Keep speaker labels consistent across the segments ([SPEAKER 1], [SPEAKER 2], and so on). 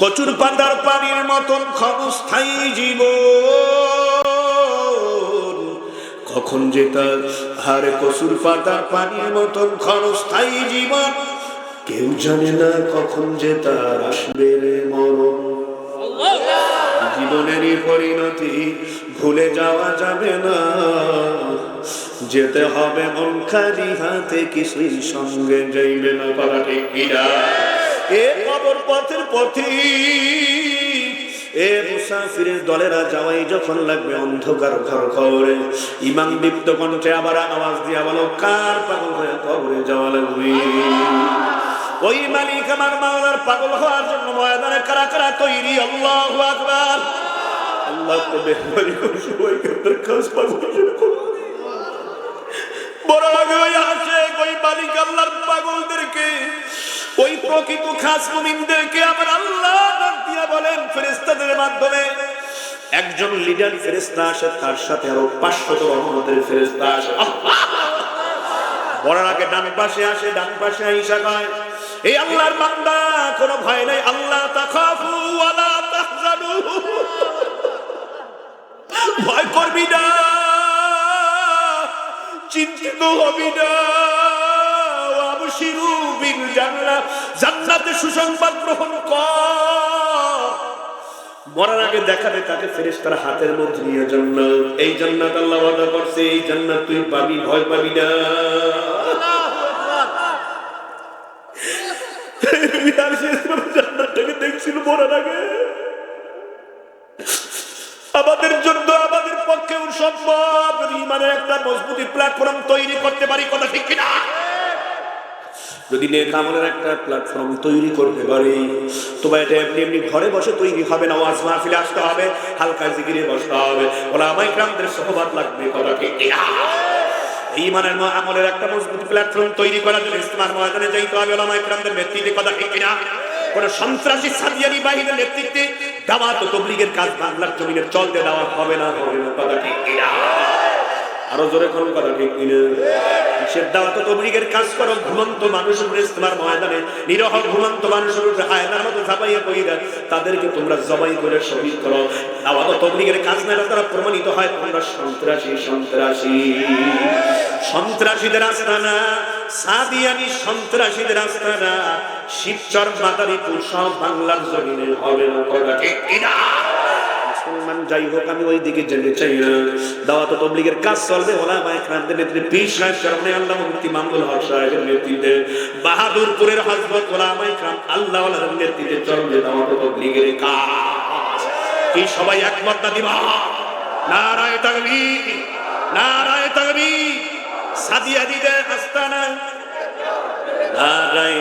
[SPEAKER 1] কচুর পাতার পানির মতন ক্ষমস্থায়ী জীব কখন যে তার হারে কচুর পাতার পানির মতন ক্ষণস্থায়ী জীবন, কেউ জানে না কখন যে তার আসবে মরণ। জীবনেরই পরিণতি ভুলে যাওয়া যাবে না। যেতে হবে মন খালি হাতে, কিছুই সঙ্গে যাইবে না করা ঠিক কিনা এ কবর পথের দলেরা যাওয়াই যখন লাগবে অন্ধকার ঘর খবরে ইমাম দীপ্ত কণ্ঠে আবার আওয়াজ দিয়া বলো, কার পাগল হয়ে কবরে যাওয়া লাগবে? ওই মালিক আমার মাওলার পাগল হওয়ার জন্য ময়দানে কারা কারা তৈরি? আল্লাহু আকবার। আল্লাহ তো মেহরবানি করে সবাইকে আপনার পাগল। বড় আগে ওই ওই মালিক আল্লাহর পাগলদেরকে, ওই প্রকৃত খাস মুমিনদেরকে আমার আল্লাহ ডাক দিয়া বলেন, ফেরেশতাদের মাধ্যমে। একজন লিডার ফেরেশতা আসে, তার সাথে আরও পাঁচশত রহমতের ফেরেশতা আসে। বলার আগে ডান পাশে আসে, ডান পাশে আইসা কয়, এই আল্লাহর বান্দা, কোনো ভয় নাই, আল্লাহ তাখাফু ওয়ালা তাহজানু। ভয় করবি না, চিন্তিত হবি না। জান্নাতে সুসংবাদ গ্রহণ মরার আগে দেখাবে তাকে হাতের মধ্যে নিয়ে এই জান্নাত আল্লাহ ওয়াদা করছে, এই জান্নাত তুই পাবি, ভয় পাবি না। আমাদের জন্য আমাদের পক্ষে সম্ভব ইমানের একটা মজবুতি প্ল্যাটফর্ম তৈরি করতে পারি, কথা ঠিক কিনা? যদি নেক আমলের একটা প্ল্যাটফর্ম তৈরি করতে পারি তবে এটা এমনি এমনি ঘরে বসে তৈরি হবে না, ওয়াজ মাহফিলে আসতে হবে, হালকা জিকিরে বসতে হবে। ওলা আমাই গ্রামদের সহবাদ লাগবে কিনা? ইমানের আমলের একটা মজবুত প্ল্যাটফর্ম তৈরি করার জন্য ময়দানে যাইতে হবে নেতৃত্বে, কথা ঠিক কিনা? কোন সন্ত্রাসী সাদিয়ানি বাহিনীর নেতৃত্বে দাওয়াত ও তবলিগের কাজ বাংলার জমিনে চলতে দেওয়া হবে না হবে না, কথা ঠিক কিনা? আরও জোরে কোন কথা ঠিক কিনা? সে দাওয়াত তবলিগের কাজ করো, ঘুমন্ত মানুষের উপরে ইসলামের ময়দানে, নিরহ ঘুমন্ত মানুষের উপরে হায়নার মতো ঝাপাইয়া কইরা তাদেরকে তোমরা জবাই করে শহীদ করো। ও তবলিগের কাজ না তারা প্রমাণিত হয়, তোমরা সন্ত্রাসী সন্ত্রাসী। সন্ত্রাসীদের আস্তানা সাদিয়ানি সন্ত্রাসীদের আস্তানা শিবচর, মাদারীপুর সব বাংলার জমিনে হবে না, কথা ঠিক কিনা? মুসলমান, যাই হোক, আমি ওই দিকে যেতে চাই না। দাওয়াত তবলিগের কাজ চলবে ওলা পীর সাহেব আল্লাহ মামুল হক সাহেবের নেতৃত্বে, বাহাদুরপুরের হযরত ওলা আল্লাহ নেতৃত্বে চলবে দাওয়াত তবলিগের কাজ। কি সবাই একমত না দিবা? নারায়ে তাকবীর নারায়ে তাকবীর। সাদিয়া দিদের আস্তানা নারায়ে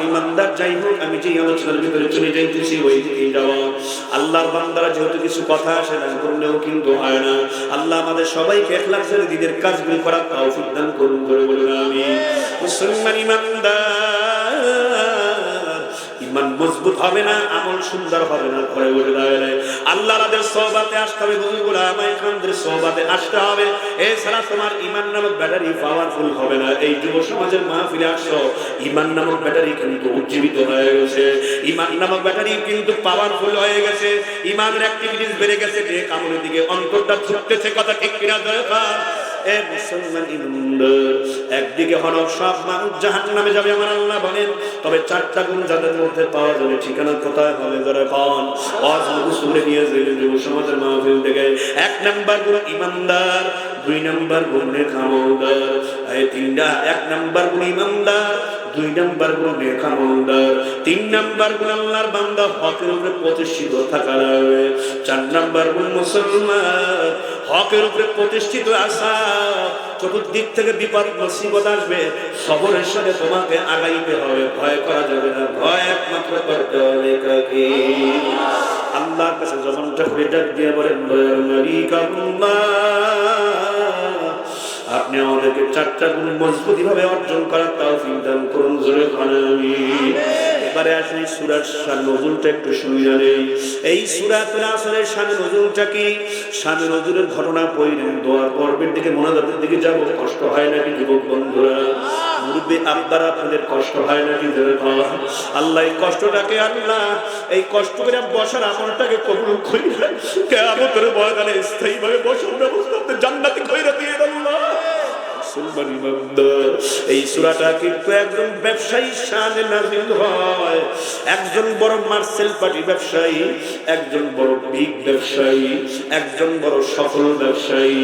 [SPEAKER 1] ইমানদার যাই আমি যে আলোচনার ভিতরে চলে যাইতেছি ওই যেহেতু কিছু কথা আসে না, করলেও কিন্তু হয় না। আল্লাহ আমাদের করুন আমি মুসলমান ইমানদার ইমান মজবুত হবে না, আমল সুন্দর হবে না, ঘরে বলে দাঁড়ায় আল্লাহ আমাদের সহবাতে আসতে হবে বন্ধুগুলো আমায় খানদের সহবাতে আসতে হবে। এছাড়া তোমার ইমান নামক ব্যাটারি পাওয়ারফুল হবে না। এই যুব সমাজের মাহফিলে আসছো ইমান নামক ব্যাটারি কিন্তু উজ্জীবিত হয়ে গেছে। ইমান নামক ব্যাটারি কিন্তু পাওয়ারফুল হয়ে গেছে। ইমানের অ্যাক্টিভিটিস বেড়ে গেছে। নেক আমলের দিকে অন্তরটা ছুটতেছে, কথা ঠিক কিনা দরকার এ মুসলমান একদিকে হলো সব মানুষ জাহান নামে যাবে, আমার আল্লাহ বলেন। তবে চারটা গুণ যাদের মধ্যে পাওয়া যাবে ঠিকানা কোথায় হবে, যারা কন? অজ নিয়ে যুব সমাজের মাহফিল থেকে। এক নাম্বার গুণ ইমানদার। দুই নম্বর গুণ নেখামলদার এই এক নম্বর গুণ ইমানদার দুই নাম্বার গুণ নেখামলদার তিন নম্বর গুণ আল্লাহর বান্দা, হকের উপরে প্রতিষ্ঠিত থাকা লাগবে চার নাম্বার গুণ মুসলমান, হকের উপরে প্রতিষ্ঠিত আসা। চতুর্দিক থেকে বিপদ মুসিবত আসবে, সবরের সাথে তোমাকে আগাইতে হবে। ভয় করা যাবে না, ভয় একমাত্র করতে হবে কাকে? আল্লাহর কাছে খুলে ডাক দিয়ে বলেন আল্লাহ। আপনি আমাদেরকে চারটা গুণ মজবুতি ভাবে অর্জন করার তাও দান করুন, জোরে খানামি এবারে আসলে নজরুলটা একটু এই নজরুলটা কি? নজরুলের ঘটনা দোয়ার পর্বের দিকে, মোনাজাতের দিকে যাব। কষ্ট হয় নাকি যুবক বন্ধুরা? মুরব্বী আপনাদের কষ্ট হয় না আল্লাহ এই কষ্টটাকে আল্লাহ, এই কষ্ট করে বসার আমলটাকে কবুল কেয়ামতের ময়দানে স্থায়ীভাবে বসার ব্যবস্থা জান্নাতি দিয়ে মুসলমান ইমানদার এই সূরাটা কিন্তু একজন ব্যবসায়ী শানে নাযিল হয়। একজন বড় মার্সেল পার্টি ব্যবসায়ী, একজন বড় বিগ ব্যবসায়ী, একজন বড় সফল ব্যবসায়ী।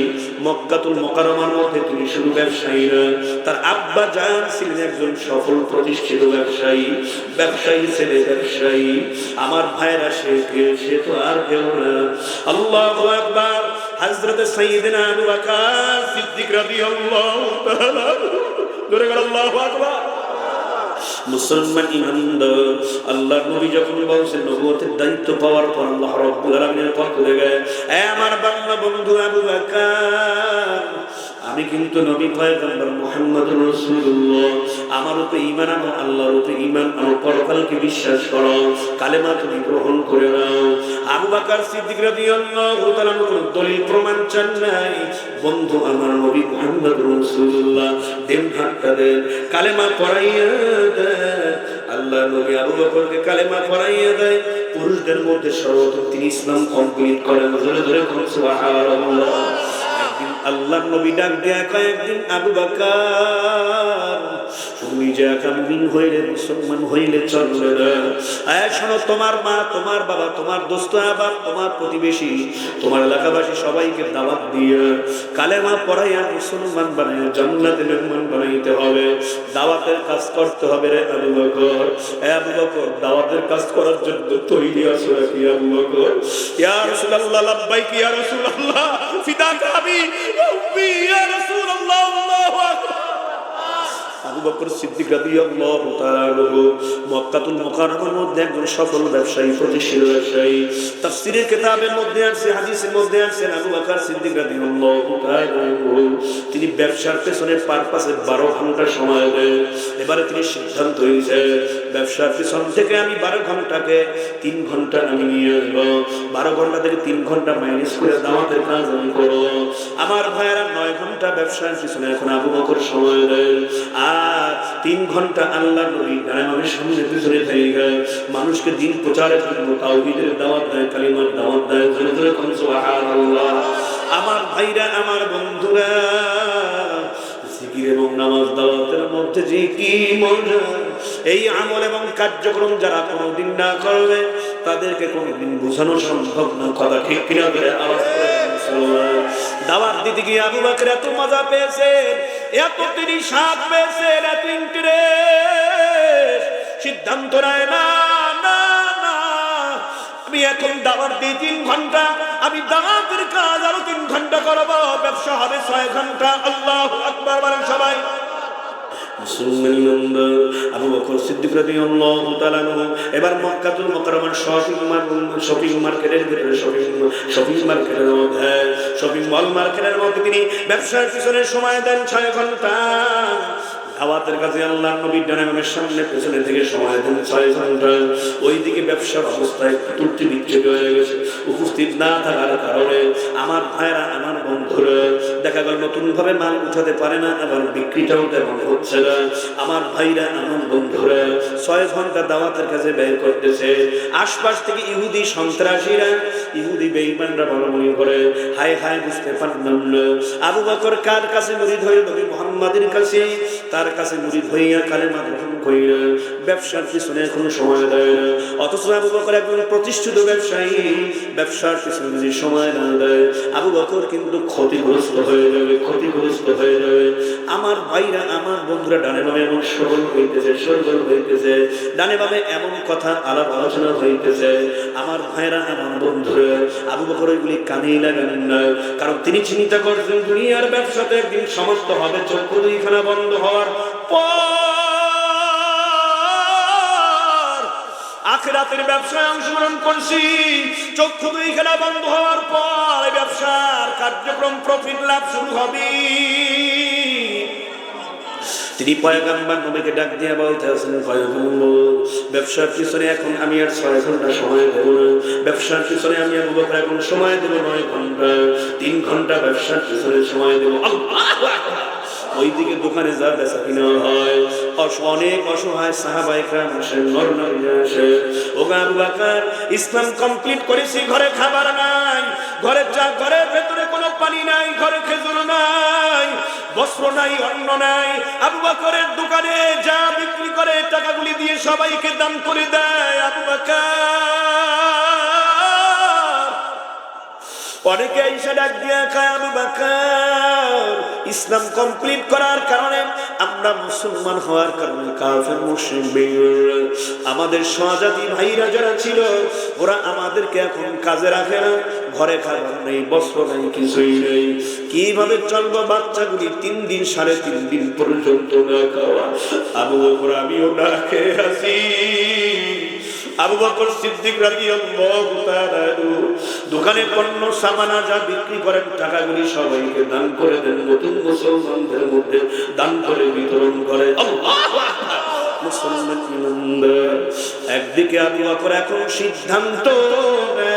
[SPEAKER 1] মক্কাতুল মুকাররমার মধ্যে তিনি শুধু ব্যবসায়ী না তার আব্বা জান ছিলেন একজন সফল প্রতিষ্ঠিত ব্যবসায়ী ব্যবসায়ী ছেলে ব্যবসায়ী। আমার ভাইরা সে সে তো আর কেউ না। আল্লাহু আকবার। হযরত সাইয়্যিদিনা আবু বকর সিদ্দিক রাদিয়াল্লাহু তাআলা জোরে বল আল্লাহু আকবার। মুসলমান ইমানদার আল্লাহ নবী যখন বলছেন, নবুয়তের দায়িত্ব পাওয়ার পর আল্লাহ রাব্বুল আলামিনের পক্ষ থেকে আমার বাংলা বন্ধু আবু বকর আমি কিন্তু নবী পয়গম্বর মুহাম্মদ রাসূলুল্লাহ। আমার উপরে ঈমান আনো, আল্লাহর উপরে ঈমান আনো, পরকালকে বিশ্বাস করো, কালেমা তুমি গ্রহণ করে নাও। আবু বকর সিদ্দিক রাদিয়াল্লাহু তাআলা দলিল প্রমাণ চান নাই। বন্ধু আমার নবী মুহাম্মদ রাসূলুল্লাহ, দেন হাতটা দেন, কালেমা পড়াইয়া দেন। আল্লাহ নবী আবু বকরকে কালেমা পড়াইয়া দেয় পুরুষদের মধ্যে সর্বপ্রথম তিনি ইসলাম কমপ্লিট করেন। ধরে ধরে সুবহানাল্লাহ। আল্লাহ নবী ডাক দেয়া কয়েকদিন আবু বাকার তুমি যে আকামবিন হইলে, মুসলমান হইলে চলবে না। তোমার মা, তোমার বাবা, তোমার দোস্ত, আবার তোমার প্রতিবেশী, তোমার এলাকাবাসী সবাইকে দাওয়াত দিয়ে কালেমা পড়াইয়া মুসলমান বানাইয়া জান্নাতে মেহমান বানাইতে হবে। দাওয়াতের কাজ করতে হবে রে আবু বকর। এ আবু বকর, দাওয়াতের কাজ করার জন্য তৈরি আছো নাকি আবু বকর? ইয়া রাসূলুল্লাহ, লাব্বাইক ইয়া রাসূলুল্লাহ, ফিদাক আবি ইয়া আকবার ব্যবসায়ী মধ্যে তিনি ব্যবসার পেছনে পারপাসে 12 ঘণ্টা সময় দেন। এবারে তিনি সিদ্ধান্ত হয়েছে ব্যবসার পেছন থেকে আমি 12 ঘন্টাকে 3 ঘণ্টা আমি নিয়ে আসব। 12 ঘণ্টা থেকে 3 ঘণ্টা মাইনাস করে দাওয়াতের কাজ আমি করব। আমার ভাইয়েরা নয় ঘণ্টা ব্যবসার পিছনে এখন আবু বকর সময় দেন আর তিন ঘণ্টা আল্লাহ নবী ডায়মানের সামনে পিছনে থেকে মানুষকে দিন প্রচারের জন্য, তাওহীদের দাওয়াত দেয়, কালিমার দাওয়াত দেয় ধরে ধরে কোন, সুবহানাল্লাহ। আমার ভাইরা, আমার বন্ধুরা, জিকির এবং নামাজ দাওয়াতের মধ্যে যে কি মজা। এই আমল এবং কার্যক্রম যারা কোনোদিন না করবে, তাদেরকে কোনোদিন বোঝানো সম্ভব না। কথা ঠিক কিনা করে আওয়াজ করে। দাওয়াত দিতে গিয়ে আবু বাকর এত মজা পেয়েছেন, এত তিনি স্বাদ পেয়েছেন, এত ইন্টারেস্ট সিদ্ধান্ত রায় না আমি এখন দাওয়াত দিই তিন ঘণ্টা, আমি দাওয়াতের কাজ আরও তিন ঘণ্টা করব, ব্যবসা হবে ছয় ঘণ্টা। আল্লাহ আকবার সবাই। মুসলমান ইমানদার আবু বকর এবার মক্কাতুল মুকাররমার শপিং শপিং মার্কেটের শপিং শপিং মার্কেটের মধ্যে শপিং মল মার্কেটের মধ্যে তিনি ব্যবসার পিছনে সময় দেন ছয় ঘণ্টা। দাওয়াতের কাছে আল্লাহ নবী ডানামের সামনে পেছনে থেকে সময় দেন ছয় ঘণ্টা। ওইদিকে ব্যবসার অবস্থায় ত্রুটি বিচ্ছেদ হয়ে গেছে। উপস্থিত না থাকার কারণে আমার ভাইরা, আমার বন্ধুরা, দেখা গেল নতুন ভাবে মাল উঠাতে পারে না, আবার বিক্রিটাও তেমন হচ্ছে না। আমার ভাইরা, আমার বন্ধুরা ছয় ঘণ্টা দাওয়াতের কাছে ব্যয় করতেছে। আশপাশ থেকে ইহুদি সন্ত্রাসীরা, ইহুদি বেঈমানরা বড় মনে করে, হায় হায় বুঝতে পারলাম না। আবু বকর কার কাছে মুরিদ হয়ে নবী মুহাম্মাদের কাছে? তার কাছে মুরিদ হইয়া কালেমা গ্রহণ কইরা ব্যবসার পিছনে কোনো সময় দেয় না। অথচ আবু বকর একজন প্রতিষ্ঠিত ব্যবসায়ী। ব্যবসার পিছনে যদি সময় না দেয়, আবু বকর কিন্তু ক্ষতিগ্রস্ত হয়ে যাবে, ক্ষতিগ্রস্ত হয়ে যাবে। আমার ভাইরা, আমার বন্ধুরা ডানে বামে এমন সরল হইতেছে সরল হইতেছে। ডানে বামে এমন কথা আলাপ আলোচনা হইতেছে। আমার ভাইরা, আমার বন্ধুরা, আবু বকর ওইগুলি কানেই লাগান না। কারণ তিনি চিন্তা করছেন, দুনিয়ার ব্যবসাতে একদিন সমাপ্ত হবে, চক্ষু দুইখানা বন্ধ হওয়ার আখেরাতের ব্যবসায় অংশগ্রহণ করছি। চক্ষু দুইখানা বন্ধ হওয়ার পর ব্যবসার কার্যক্রম প্রফিট লাভ শুরু হবে। তিনি পয়গাম্বার নবীকে ডাক দিয়ে বলতে আছেন ব্যবসার পিছনে এখন আমি আর ছয় ঘণ্টা সময় দেবো না। ব্যবসার পিছনে আমি আবু বকর এখন সময় দেবো নয় ঘণ্টা। তিন ঘণ্টা ব্যবসার পিছনে সময় দেবো। আল্লাহু। ওইদিকে দোকানে যা বেচা কিনা হয়। অনেক অসহায় সাহাবাইকরাম আসে নর আসে। বাকার, ইসলাম কমপ্লিট করেছি, ঘরে খাবার নাই। ঘরে চা ঘরের ভেতরে কোনো পানি নাই, ঘরে খেজুর নাই, বস্ত্র নাই, অন্ন নাই। আবু বাকরের দোকানে যা বিক্রি করে, টাকাগুলি দিয়ে সবাইকে দান করে দেয় আবু বাকার। অনেকে এসে ডাক দিয়ে খায় আবু বাকার। ইসলাম কমপ্লিট করার কারণে আমরা মুসলমান হওয়ার কারণে কাফের মুসলিম আমাদের সহজাতি ভাইরা যারা ছিল, ওরা আমাদেরকে এখন কাজে রাখে না। ঘরে খাবার নেই, বস্ত্র নেই, কিছুই নেই। কীভাবে চলবো বাচ্চাগুলি তিন দিন সাড়ে তিন দিন পর্যন্ত না খাওয়া? আবু আমিও না খেয়ে আসি। আবু বকর সিদ্দিক রাদিয়াল্লাহু তাআলা দোকানে পণ্য, সামানা যা বিক্রি করেন, টাকাগুলি সবাইকে দান করে দেন। নতুন মুসলমানদের মধ্যে দান করে বিতরণ করে। আল্লাহু। মুসলমান ইমানদার। একদিকে আবু বকর এখন সিদ্ধান্ত নেয়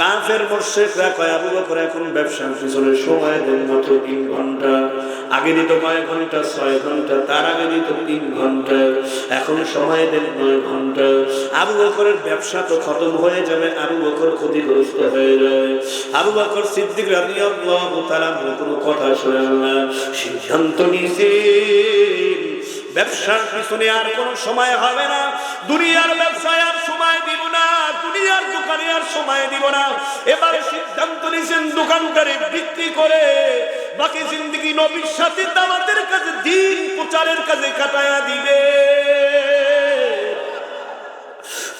[SPEAKER 1] কাফের মোর্শেকরা কয়, আবু বকর, এখন ব্যবসার পিছনে সময় দেন মাত্র তিন ঘণ্টা। আগে দিত কয় ঘণ্টা, ছয় ঘণ্টা, তার আগে দিত তিন ঘণ্টা। এখন সময় দেন নয় ঘণ্টা। আবু বকরের ব্যবসা তো খতম হয়ে যাবে, আবু বকর ক্ষতিগ্রস্ত হয়ে যায়। আবু বকর সিদ্দিক রাদিয়াল্লাহু তাআলা কোনো কথা শোনেন না। সিদ্ধান্ত নিয়েছে। ব্যবসার পিছনে আর কোনো সময় হবে না। দুনিয়ার ব্যবসায় আর সময় দিব না, দুনিয়ার দোকানে আর সময় দিব না। এবারে সিদ্ধান্ত নিয়েছেন দোকানদারে বিক্রি করে, বাকি জিন্দগি নবীর সাথে দাওয়াতের কাছে দিন প্রচারের কাজে কাটায়া দিবে।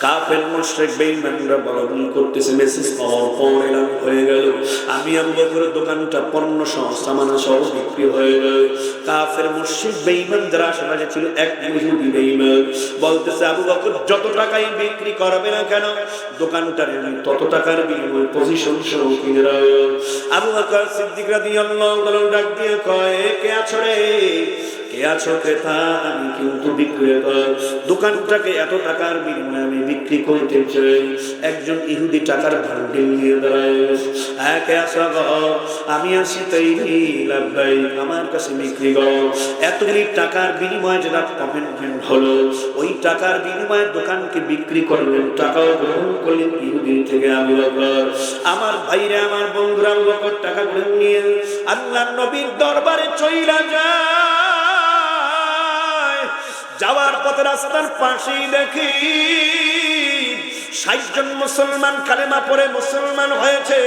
[SPEAKER 1] কাফের মুশরিক বেঈমানরা বলবন করতেছে মেসেজ পাওয়ার পর এলাম হয়ে গেল। আমি আবু বকরের দোকানটা পণ্য সহ সামানা সহ বিক্রি হয়ে গেল। কাফের মুশরিক বেঈমান যারা আশেপাশে ছিল এক ইহুদি বেঈমান। বলতেছে, আবু বকর, যত টাকাই বিক্রি করবে না কেন, দোকানটারে আমি তত টাকার বিনিময়ে পজিশন সহ কিনে রাখব। আবু বকর সিদ্দিক রাদিয়াল্লাহু তাআলা ডাক দিয়ে কয় "এ কে আছো আমি কিন্তু দোকানটাকে এত টাকার বিনিময়ে আমি বিক্রি করতে চাই। একজন ইহুদি টাকার ভান্ডিল দাঁড়ায়। আমি আসি তাই আমার কাছে বিক্রি গো এতগুলি টাকার বিনিময়ে যেটা হলো, ওই টাকার বিনিময়ে দোকানকে বিক্রি করলেন, টাকাও গ্রহণ করলেন ইহুদি থেকে আমি আমার ভাইরা, আমার বন্ধুরা টাকা গ্রহণ নিয়ে আল্লাহ নবীর দরবারে চইলা যায়। যাওয়ার পথে রাস্তার পাশেই দেখি ষাটজন মুসলমান কালেমা পরে মুসলমান হয়েছে।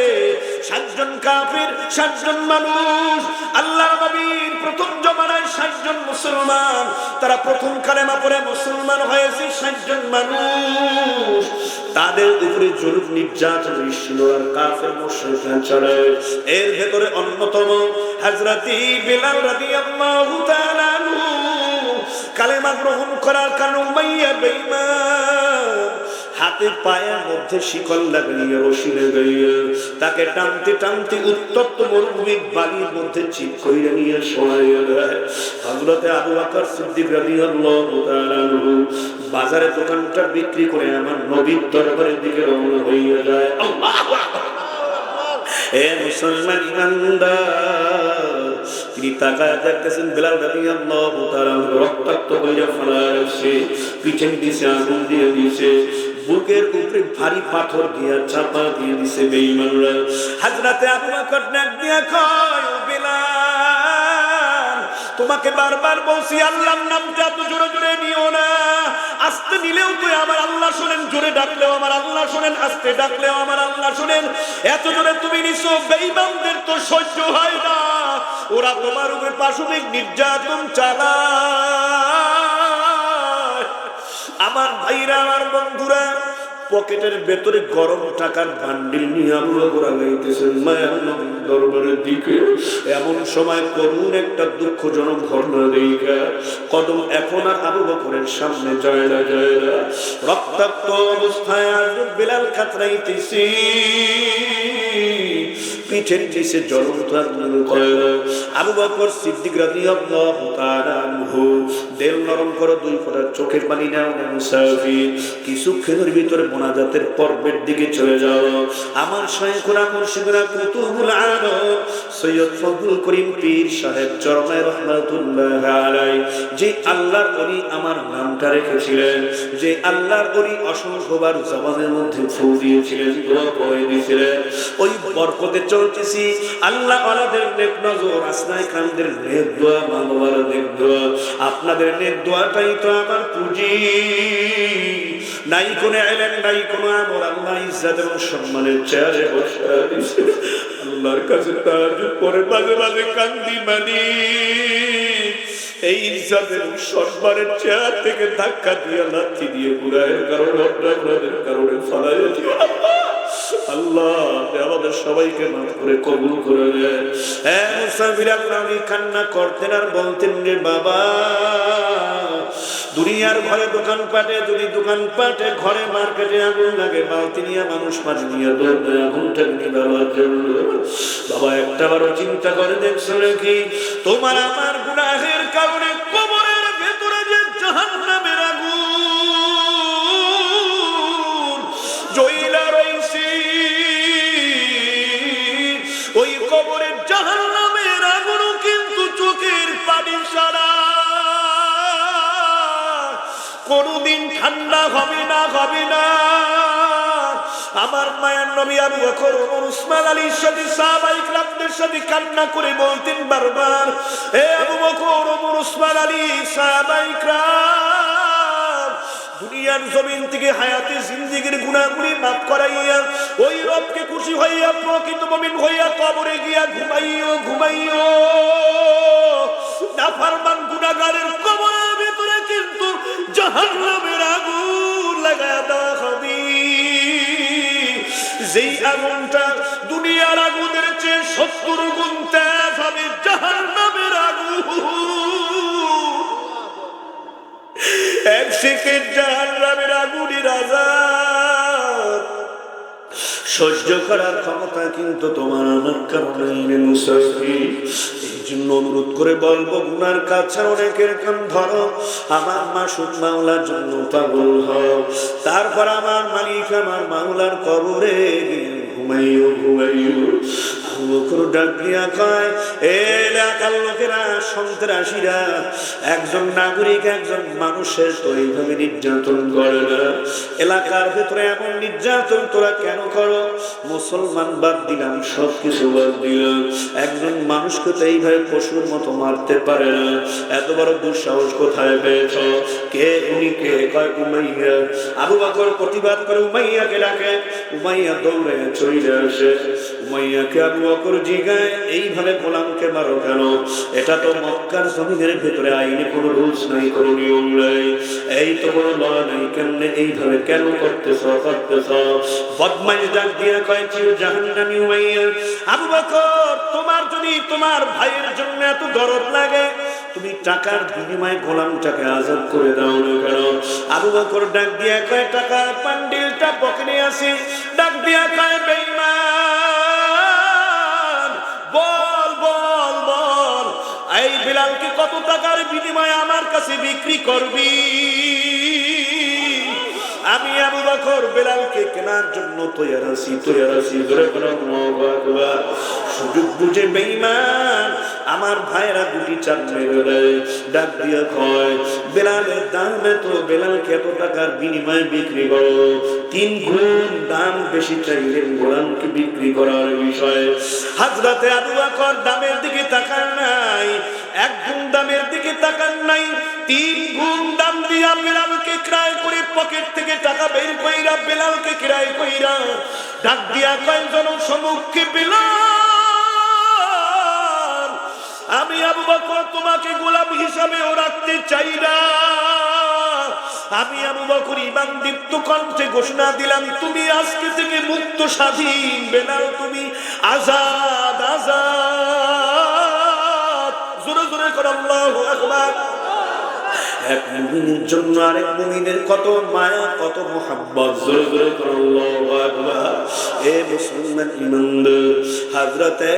[SPEAKER 1] ষাটজন কাফির ষাটজন মানুষ। আল্লাহ নবীর প্রথম জমানায় ষাটজন মুসলমান। তারা প্রথম কালেমা পরে মুসলমান হয়েছে ষাটজন মানুষ। তাদের উপরে জরুর নির্যাতন ছিল আর কাফের, মুশরিকরা চলে। এর ভেতরে অন্যতম হযরতি বিলাল রাদিয়াল্লাহু তাআলা কালেমা গ্রহণ করার কারণে উমাইয়া বেঈমান হাতে পায়ের মধ্যে শিকল লাগিয়ে রশি লাগাইয়া তাকে টানতে টানতে উত্তপ্ত মরুভূমির বালির মধ্যে চিপ কইরা নিয়ে শোনাইয়া দেয়। হযরতে আবু বকর সিদ্দিক রাদিয়াল্লাহু তাআলা বাজারে দোকানটা বিক্রি করে আমার নবীর দরবারের দিকে রওনা হইয়া যায়। আল্লাহু আকবার। এ মুসলমান ইমানদার তিনি তাকায় দেখতেছেন বেলাল রাদিয়াল্লাহু তাআলা রক্তাক্ত হইয়া ফেলা আসছে পিছন দিছে আগুন দিয়ে দিছে, বুকের উপরে ভারী পাথর দিয়ে চাপা দিয়ে দিছে বেঈমানরা। হযরতে আবু বকর ডাক দিয়া কয় তোমাকে বারবার বলছি, আল্লাহর নামটা এত জোরে জোরে নিও না। আস্তে নিলেও তুই আমার আল্লাহ শোনেন, জোরে ডাকলেও আমার আল্লাহ শোনেন, আস্তে ডাকলেও আমার আল্লাহ শোনেন। এত জোরে তুমি নিছো বেঈমানদের তো সহ্য হয় না। ওরা তোমার উপরে পাশবিক নির্যাতন চালায়। আমার ভাইরা, আমার বন্ধুরা পকেটের ভেতরে গরম টাকার বান্ডিল নিয়ে আমরা ঘোরা গাইতেছেন মায়ের দরবারের দিকে এমন সময় করুন একটা দুঃখজনক ঘটনা দেখা। কদম এখন আর আবু বকরের সামনে যায় না যায় না। রক্তাক্ত অবস্থায় আর বেলাল কাতরাইতেছি পিঠের নিচে জ্বলন্ত আবু বকর সিদ্দিক আনহু তেল নরম করো দুই ফোঁটা চোখের পানি নাও ভিতরে মোনাজাতের পর্বের দিকে চলে যাও। আমার মুর্শিদরা কুতুবুল আলম সৈয়দ ফজলুল করিম পীর সাহেব রহমাতুল্লাহ আলাই যে আল্লাহর অলি আমার নামটা রেখেছিলেন, যে আল্লাহর অলি অসংখ্যবার জবানের মধ্যে ফু দিয়েছিলেন দিয়েছিলেন। ওই বরকতে চলতেছি। আল্লাহ আলাদের নেক নজর, আসনাই খানদের নেক দোয়া মা বাবার নেক দোয়া। আপনাদের নেক দোয়াটাই তো আমার পুঁজি। নাই নাই কোনো আমর আল্লাহ এবং সম্মানের চেয়ারে বসে আল্লাহর কাছে তার পরে মাঝে মাঝে কান্দি মানি। এই ইজ্জত এবং সম্মানের চেয়ার থেকে ধাক্কা দিয়ে লাথি দিয়ে পুরায়ের কারণে, অন্যান্যদের কারণে আল্লাহ আমাদের সবাইকে করে কান্না করতেন আর বলতেন রে বাবা, দুনিয়ার ঘরে দোকান পাটে যদি দোকান পাটে ঘরে মার্কেটে আগুন লাগে বালতি নিয়ে মানুষ মাঝে নিয়ে দৌড়ে আগুনটা নিয়ে ব্যবহার করল বাবা, একটা বারো চিন্তা করে দেখছ নাকি? তোমার আমার গুনাহের কারণে বকর ওমর উসমান সাথে সাহাবাই সাথে কান্না করে বলতেন বারবার, এ আবু বকর ওমর উসমান আলী, সাহাবাই দুনিয়ার জমিন থেকে হায়াতে জিন্দিগির গুণাগুলি মাফ করাইয়া, ওই রবকে খুশি হইয়া, প্রকৃত মমিন হইয়া কবরে গিয়া ঘুমাইও ঘুমাইও। নাফারমান গুনাগারের কবরের ভিতরে কিন্তু জাহান্নামের আগুন লাগায় হবে যেই আগুনটা দুনিয়ার আগুনের চেয়ে সত্তর গুণ তেজ হবে জাহান্নামের আগুন। এক সেকেন্ড জাহান্নামের আগুনের আজাদ সহ্য করার ক্ষমতা কিন্তু তোমার আমার কারণে এই জন্য অনুরোধ করে বলব, গুনার কাছে অনেকের কান ধরো, আমার মাসুদ মাওলার জন্য পাগল হও। তারপর আমার মালিক, আমার মাওলার কবরে ঘুমাইও ঘুমাইও। একজন নাগরিক, একজন মানুষের তো এইভাবে নির্যাতন করে না। এলাকার ভেতরে এমন নির্যাতন তোরা কেন করো? মুসলমান বাদ দিলাম বাদ দিলাম। একজন মানুষকে তো এইভাবে পশুর মতো মারতে পারে না। এত বড় দুঃসাহস কোথায় পেয়েছ? কে উনি, কে কয় উমাইয়া? আবু বকর প্রতিবাদ করে উমাইয়াকে ডাকে। উমাইয়া দৌড়ে চলে আসে। উমাইয়াকে আবু বকর জিগায় এইভাবে গোলামকে মারো কেন? এটা তো মক্কার জমিনের ভেতরে আইনে কোনো রুলস নাই, কোনো নিয়ম নাই। এই তো কোনো ল নাই, কেমনে এইভাবে কেন করতেছ করতেছ? বদমাইশ ডাক দিয়ে কয় জাহান্নামী আবু বকর, তোমার যদি তোমার ভাইয়ের জন্য এত দরদ লাগে, তুমি টাকার বিনিময়ে গোলামটাকে আজাদ করে দাও না কেন? আবু বকর ডাক দিয়া কয় টাকা পান্ডিলটা পকেটে আসি ডাক দিয়া কয়, বেঈমান বল বল বল। এই বিলালকে কত টাকার বিনিময়ে আমার কাছে বিক্রি করবি? আমি আবু বকর বেলালকে কেনার জন্য তৈয়ার আছি তৈয়ার আছি। সুযোগ বুঝে বেইমান আমার ভাইরা দুটি চার মেরে ডাক দিয়ে কয়, বেলালের দাম এত বেলালকে এত টাকার বিনিময়ে বিক্রি করো। তিন গুণ দাম বেশি চাইলেন গোলামকে বিক্রি করার বিষয়ে। হাজরাতে আবু বকর দামের দিকে তাকান নাই, এক গুণ দামের দিকে তাকান নাই, তিন গুণ দাম দিয়া বেলালকে ক্রয় করে পকেট থেকে টাকা বের কইরা বেলালকে ক্রয় কইরা ডাক দিয়া কয় জনসমুখে বেলাল আমি আবু বকর তোমাকে গোলাম হিসাবেও রাখতে চাই না। আমি আবু বকর ইমান দীপ্ত কণ্ঠে ঘোষণা দিলাম, তুমি আজকে থেকে মুক্ত স্বাধীন বেলাল তুমি আজাদ আজাদ। জোরে জোরে কর আল্লাহু আকবার। এক মুমিনের জন্য আরেক মুমিনের কত মায়া, কত মোহাব্বত। জোরে জোরে করো আল্লাহু আকবার। এ মুসলমান ইমানদার, হযরতে